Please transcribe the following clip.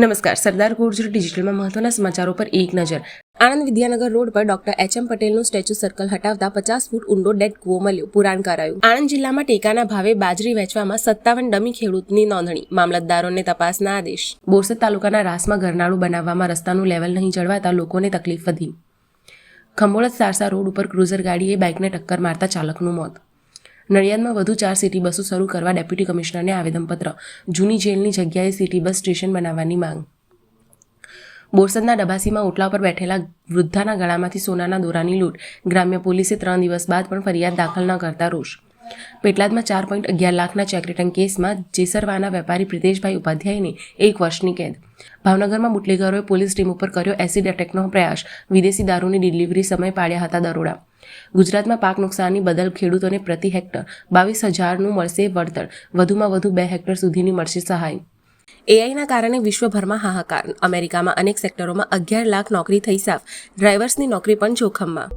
નમસ્કાર, સરદાર ગુર્જર ડિજિટલમાં મહત્વના સમાચારો પર એક નજર. આણંદ વિદ્યાનગર રોડ પર ડોક્ટર એચ એમ પટેલનું સ્ટેચ્યુ સર્કલ હટાવતા પચાસ ફૂટ ઊંડો ડેડ કૂવો મળ્યો, પુરાણ કરાયું. આણંદ જિલ્લામાં ટેકાના ભાવે બાજરી વેચવામાં સત્તાવન ડમી ખેડૂતની નોંધણી, મામલતદારોને તપાસના આદેશ. બોરસદ તાલુકાના રાસમાં ઘરનાળું બનાવવામાં રસ્તાનું લેવલ નહીં જળવાતા લોકોને તકલીફ વધી. ખંભોળજ સારસા રોડ ઉપર ક્રુઝર ગાડીએ બાઇકને ટક્કર મારતા ચાલકનું મોત. નડિયાદમાં વધુ ચાર સિટી બસો શરૂ કરવા ડેપ્યુટી કમિશનરને આવેદનપત્ર. જૂની જેલની જગ્યાએ સિટી બસ સ્ટેશન બનાવવાની માંગ. બોરસદના ડબાસીમાં ઓટલા પર બેઠેલા વૃદ્ધાના ગળામાંથી સોનાના દોરાની લૂંટ. ગ્રામ્ય પોલીસે ત્રણ દિવસ બાદ પણ ફરિયાદ દાખલ ન કરતા રોષ. પેટલાદમાં ચાર પોઈન્ટ અગિયાર લાખના ચેક રિટર્ન કેસમાં જેસરવાના વેપારી પ્રિતેશભાઈ ઉપાધ્યાયની એક વર્ષની કેદ. ભાવનગરમાં બુટલેગરોએ પોલીસ ટીમ ઉપર કર્યો એસિડ એટેકનો પ્રયાસ. વિદેશી દારૂની ડિલિવરી સમય પાડ્યા હતા દરોડા. ગુજરાતમાં પાક નુકસાનની બદલ ખેડૂતોને પ્રતિ હેક્ટર બાવીસ હજારનું મળશે વળતર. વધુમાં વધુ બે હેક્ટર સુધીની મળશે સહાય. એઆઈના કારણે વિશ્વભરમાં હાહાકાર. અમેરિકામાં અનેક સેક્ટરોમાં અગિયાર લાખ નોકરી થઈ સાફ. ડ્રાઈવર્સની નોકરી પણ જોખમમાં.